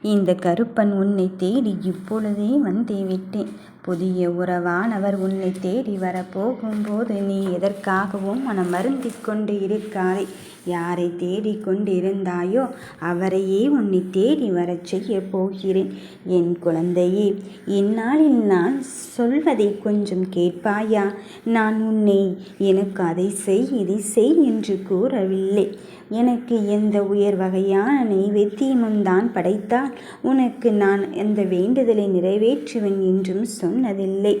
இந்த கருப்பன் உன்னை தேடி இப்பொழுதே வந்தே விட்டேன். புதிய உறவானவர் உன்னை தேடி வரப்போகும்போது நீ எதற்காகவும் மனம் வருந்திக் கொண்டு இருக்காதே. யாரை தேடிக் கொண்டிருந்தாயோ அவரையே உன்னை தேடி வரச் செய்யப் போகிறேன். என் குழந்தையே இந்நாளில் நான் சொல்வதை கொஞ்சம் கேட்பாயா? நான் உன்னை எனக்கு அதை செய் இதை செய் என்று கூறவில்லை. எனக்கு எந்த உயர் வகையான நெய்வேத்தியமும் தான் படைத்தால் உனக்கு நான் அந்த வேண்டுதலை நிறைவேற்றுவேன் என்றும் சொன்னதில்லை.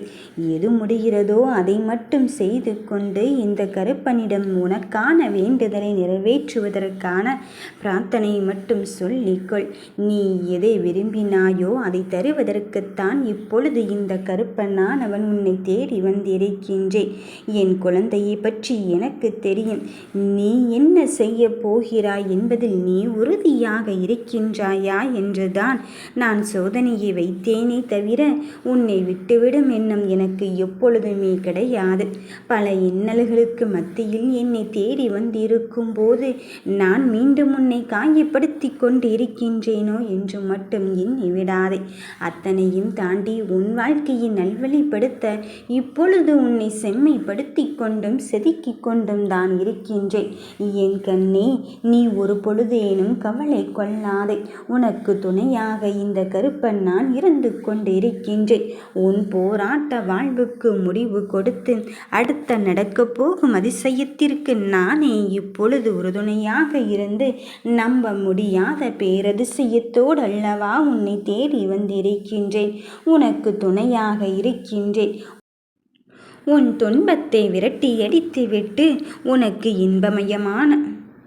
எது முடிகிறதோ அதை மட்டும் செய்து கொண்டு இந்த கருப்பனிடம் உனக்கான வேண்டுதலை நிறைவேற்றுவதற்கான பிரார்த்தனை மட்டும் சொல்லிக்கொள். நீ எதை விரும்பினாயோ அதை தருவதற்குத்தான் இப்பொழுது இந்த கருப்பனான் அவன் உன்னை தேடி வந்திருக்கின்றேன். என் குழந்தையை பற்றி எனக்கு தெரியும். நீ என்ன செய்ய போகிறாய் என்பதில் நீ உறுதியாக இருக்கின்றாயா என்றுதான் நான் சோதனையை வைத்தேனே தவிர உன்னை விட்டுவிடும் எண்ணம் எனக்கு எப்பொழுதுமே கிடையாது. பல இன்னல்களுக்கு மத்தியில் என்னை தேடி வந்திருக்கும் போது நான் மீண்டும் உன்னை காயப்படுத்தி கொண்டு இருக்கின்றேனோ என்று மட்டும் எண்ணி விடாதே. அத்தனையும் தாண்டி உன் வாழ்க்கையை நல்வழிப்படுத்த இப்பொழுது உன்னை செம்மைப்படுத்தி கொண்டும் செதுக்கிக் கொண்டும் தான் இருக்கின்றேன். என் கண்ணே நீ ஒரு பொழுதேனும் கவலை கொள்ளாதே. உனக்கு துணையாக இந்த கருப்பன் நான் இருந்து கொண்டிருக்கின்றேன். உன் போராட்ட வாழ்வுக்கு முடிவு கொடுத்து அடுத்த நடக்கப் போகும் அதிசயத்திற்கு நானே இப்பொழுது உறுதுணையாக இருந்து நம்ப முடியாத பேரதிசயத்தோடு அல்லவா உன்னை தேடி வந்திருக்கின்றேன். உனக்கு துணையாக இருக்கின்றேன். உன் துன்பத்தை விரட்டி அடித்துவிட்டு உனக்கு இன்பமயமான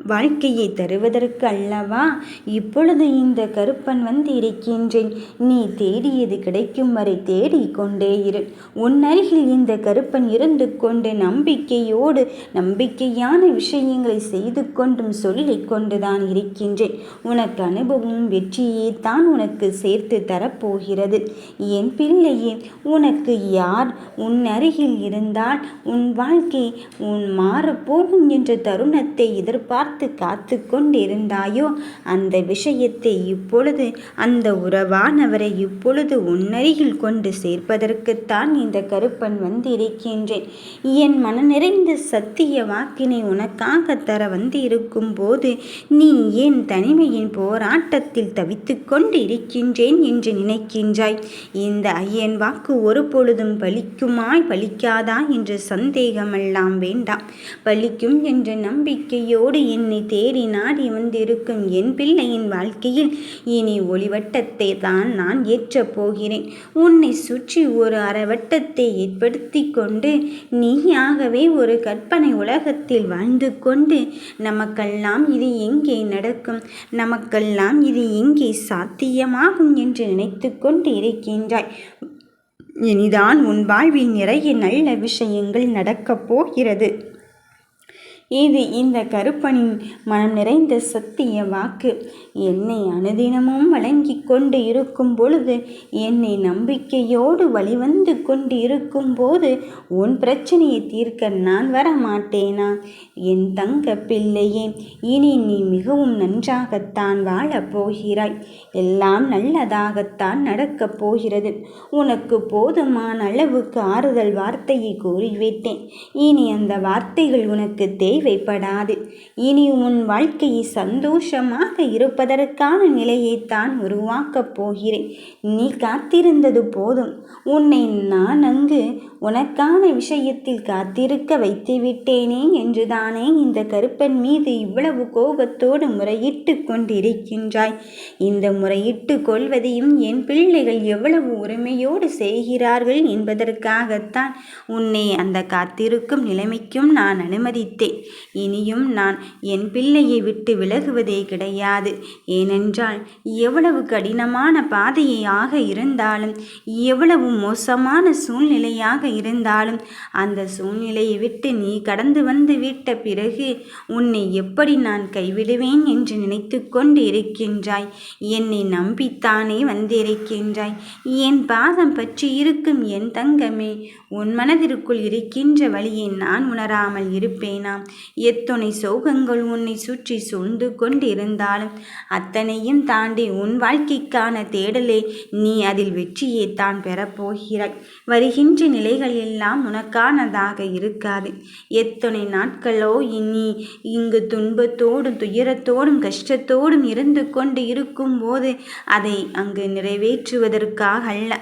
வாழ்க்கையை தருவதற்கு அல்லவா? இப்பொழுது இந்த கருப்பன் வந்து இருக்கின்றேன். நீ தேடியது கிடைக்கும் வரை தேடிக்கொண்டே இரு. உன் அருகில் இந்த கருப்பன் இருந்து கொண்டு நம்பிக்கையோடு நம்பிக்கையான விஷயங்களை செய்து கொண்டும் சொல்லிக் கொண்டுதான் இருக்கின்றேன். உனக்கு அனுபவம் வெற்றியே தான் உனக்கு சேர்த்து தரப்போகிறது. என் பிள்ளையே உனக்கு யார் உன் அருகில் இருந்தால் உன் வாழ்க்கை உன் மாறப்போகும் என்ற தருணத்தை எதிர்பார்த்து காத்து காத்து கொண்டிருந்தாயோ அந்த விஷயத்தை இப்பொழுது அந்த உறவானவரை இப்பொழுது உன்னருகில் கொண்டு சேர்ப்பதற்குத்தான் இந்த கருப்பன் வந்திருக்கின்றேன். என் மன நிறைந்த சத்திய வாக்கினை உனக்காக தர வந்து போது நீ ஏன் தனிமையின் போராட்டத்தில் தவித்து கொண்டு இருக்கின்றேன் என்று நினைக்கின்றாய்? இந்த ஐயன் வாக்கு ஒரு பொழுதும் பலிக்குமாய் பலிக்காதா? என்ற சந்தேகமெல்லாம் வேண்டாம். பலிக்கும் என்ற நம்பிக்கையோடு என் என்னை தேடி நாடி வந்திருக்கும் என் பிள்ளையின் வாழ்க்கையில் இனி ஒளிவட்டத்தை தான் நான் ஏற்றப் போகிறேன். உன்னை சுற்றி ஒரு அறவட்டத்தை ஏற்படுத்தி கொண்டு நீயாகவே ஒரு கற்பனை உலகத்தில் வாழ்ந்து கொண்டு நமக்கெல்லாம் இது எங்கே நடக்கும்? நமக்கெல்லாம் இது எங்கே சாத்தியமாகும் என்று நினைத்து கொண்டு இருக்கின்றாய். இனிதான் உன் வாழ்வில் நிறைய நல்ல விஷயங்கள் நடக்கப் போகிறது. இது இந்த கருப்பனின் மனம் நிறைந்த சத்திய வாக்கு. என்னை அனுதினமும் வழங்கி கொண்டு இருக்கும் பொழுது என்னை நம்பிக்கையோடு வழிவந்து கொண்டு இருக்கும் போது உன் பிரச்சனையை தீர்க்க நான் வர மாட்டேனா என் தங்க பிள்ளையே இனி நீ மிகவும் நன்றாகத்தான் வாழப் போகிறாய். எல்லாம் நல்லதாகத்தான் நடக்கப் போகிறது. உனக்கு போதுமான அளவுக்கு ஆறுதல் வார்த்தையை கூறிவிட்டேன் இனி அந்த வார்த்தைகள் உனக்கு தேவை. வைப்படாது இனி உன் வாழ்க்கையை சந்தோஷமாக இருப்பதற்கான நிலையைத்தான் உருவாக்கப் போகிறேன். நீ காத்திருந்தது போதும். உன்னை நான் அங்கு உனக்கான விஷயத்தில் காத்திருக்க வைத்து விட்டேனே என்றுதானே இந்த கருப்பன் மீது இவ்வளவு கோபத்தோடு முறையிட்டு கொண்டிருக்கின்றாய். இந்த முறையிட்டு கொள்வதையும் என் பிள்ளைகள் எவ்வளவு உரிமையோடு செய்கிறார்கள் என்பதற்காகத்தான் உன்னை அந்த காத்திருக்கும் நிலைமைக்கும் நான் அனுமதித்தேன். இனியும் நான் என் பிள்ளையை விட்டு விலகுவதே கிடையாது. ஏனென்றால் எவ்வளவு கடினமான பாதையாக இருந்தாலும் எவ்வளவு மோசமான சூழ்நிலையாக இருந்தாலும் அந்த சூழ்நிலையை விட்டு நீ கடந்து வந்து விட்ட பிறகு உன்னை எப்படி நான் கைவிடுவேன் என்று நினைத்து கொண்டு இருக்கின்றாய் என்னை நம்பித்தானே வந்திருக்கின்றாய். என் பாதம் பற்றி இருக்கும் என் தங்கமே உன் மனதிற்குள் இருக்கின்ற வழியை நான் உணராமல் இருப்பேனாம். எத்துணை சோகங்கள் உன்னை சுற்றி சூழ்ந்து கொண்டிருந்தாலும் அத்தனையும் தாண்டி உன் வாழ்க்கைக்கான தேடலே நீ அதில் வெற்றியை தான் பெறப்போகிறாய். வருகின்ற நிலைகள் எல்லாம் உனக்கானதாக இருக்காது. எத்தனை நாட்களோ இனி இங்கு துன்பத்தோடும் துயரத்தோடும் கஷ்டத்தோடும் இருந்து கொண்டு இருக்கும்போது அதை அங்கு நிறைவேற்றுவதற்காக அல்ல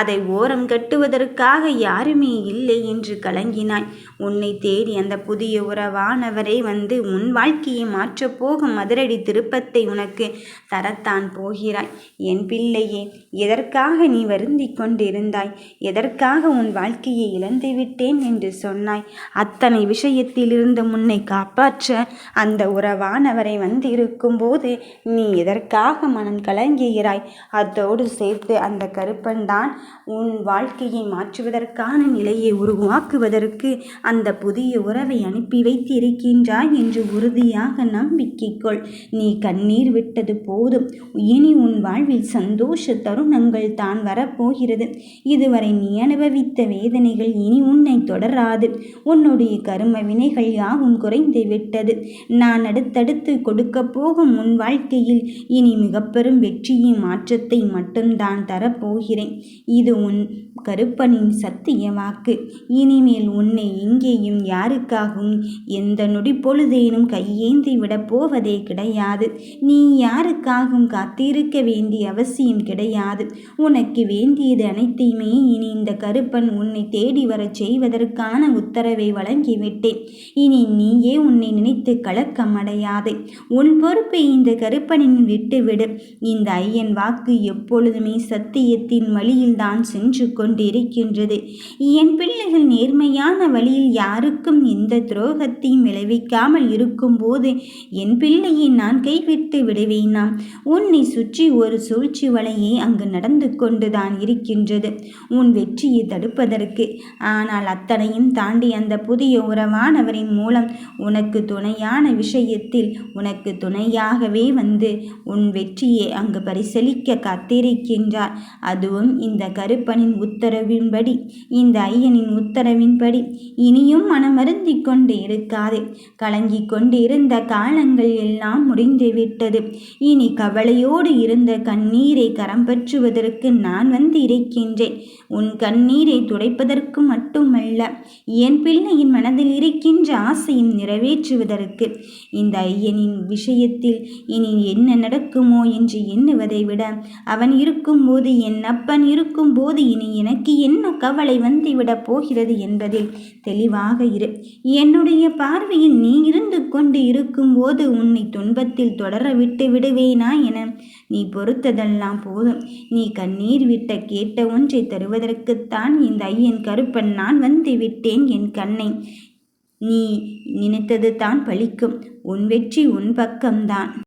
அதை ஓரம் கட்டுவதற்காக யாருமே இல்லை என்று கலங்கினாய். உன்னை தேடி அந்த புதிய உறவா வானவரே வந்து உன் வாழ்க்கையை மாற்றப் போகும் மதுரடி திருப்பத்தை உனக்கு தரத்தான் போகிறாய். என் பிள்ளையே எதற்காக நீ வருந்தி கொண்டிருந்தாய்? எதற்காக உன் வாழ்க்கையை இழந்துவிட்டேன் என்று சொன்னாய்? அத்தனை விஷயத்திலிருந்து முன்னை காப்பாற்ற அந்த உறவானவரை வந்து இருக்கும்போது நீ எதற்காக மனம் கலங்குகிறாய்? அதோடு சேர்த்து அந்த கருப்பன்தான் உன் வாழ்க்கையை மாற்றுவதற்கான நிலையை உருவாக்குவதற்கு அந்த புதிய உறவை அனுப்பி வைத்திருக்கின்றாய் என்று உறுதியாக நம்பிக்கை கொள் நீ கண்ணீர் விட்டது போதும். இனி உன் வாழ்வில் சந்தோஷ தருணங்கள் தான் வரப்போகிறது. இதுவரை நீ அனுபவித்த வேதனைகள் இனி உன்னை தொடராது. உன்னுடைய கரும வினைகள் யாவும் குறைந்து விட்டது. நான் அடுத்தடுத்து கொடுக்க போகும் உன் வாழ்க்கையில் இனி மிக பெரும் வெற்றியின் மாற்றத்தை மட்டும்தான் தரப்போகிறேன். இது உன் கருப்பனின் சத்திய வாக்கு இனிமேல் உன்னை எங்கேயும் யாருக்காகவும் எந்த நொடி பொழுதேனும் கையேந்தி விடப் போவதே கிடையாது. நீ யாருக்காகவும் காத்திருக்க வேண்டிய அவசியம் கிடையாது. உனக்கு வேண்டியது அனைத்தையுமே இனி இந்த கருப்பன் உன்னை தேடி வரச் செய்வதற்கான உத்தரவை வழங்கிவிட்டேன். இனி நீயே உன்னை நினைத்து கலக்கம் அடையாதே. உன் பொறுப்பை இந்த கருப்பனின் விட்டுவிடு. இந்த ஐயன் வாக்கு எப்பொழுதுமே சத்தியத்தின் வழியில்தான் சென்று கொண்டிருக்கின்றது. என் பிள்ளைகள் நேர்மையான வழியில் யாருக்கும் எந்த துரோகத்தையும் விளைவிக்காமல் இருக்கும்போது என் பிள்ளையை நான் கைவிட்டு விடுவேனாம். உன்னை சுற்றி ஒரு சூழ்ச்சி வலையே அங்கு நடந்து கொண்டுதான் இருக்கின்றது. உன் வெற்றியை தடுப்பதற்கு. ஆனால் அத்தனையும் தாண்டி அந்த புதிய உறவானவரின் மூலம் உனக்கு துணையான விஷயத்தில் உனக்கு துணையாகவே வந்து உன் வெற்றியை அங்கு பரிசலிக்க காத்திருக்கின்றார். அதுவும் இந்த கருப்பனின் உத்தரவின்படி. இந்த ஐயனின் உத்தரவின்படி. இனியும் மனமருந்தி கொண்டு முடியாது. கலங்கி கொண்டிருந்த காலங்கள் எல்லாம் முடிந்துவிட்டது இனி கவலையோடு இருந்த கண்ணீரை கரம் பற்றுவதற்கு நான் வந்து இருக்கின்றேன். உன் கண்ணீரை துடைப்பதற்கு மட்டுமல்ல என் பிள்ளையின் மனதில் இருக்கின்ற ஆசையும் நிறைவேற்றுவதற்கு. இந்த ஐயனின் விஷயத்தில் இனி என்ன நடக்குமோ என்று எண்ணுவதை விட அவன் இருக்கும்போது என் அப்பன் இருக்கும்போது இனி எனக்கு என்ன கவலை வந்துவிடப் போகிறது என்பதில் தெளிவாக இரு. என்னுடைய பார்வையில் நீ இருந்து கொண்டு இருக்கும்போது உன்னை துன்பத்தில் தொடர விட்டு விடுவேனா என நீ பொறுத்ததெல்லாம் போதும். நீ கண்ணீர் விட்ட கேட்ட ஒன்றை தருவதற்குத்தான் இந்த ஐயன் கருப்பன் நான் வந்து விட்டேன் என் கண்ணை. நீ நினைத்தது தான் பழிக்கும். உன் வெற்றி உன் பக்கம்தான்.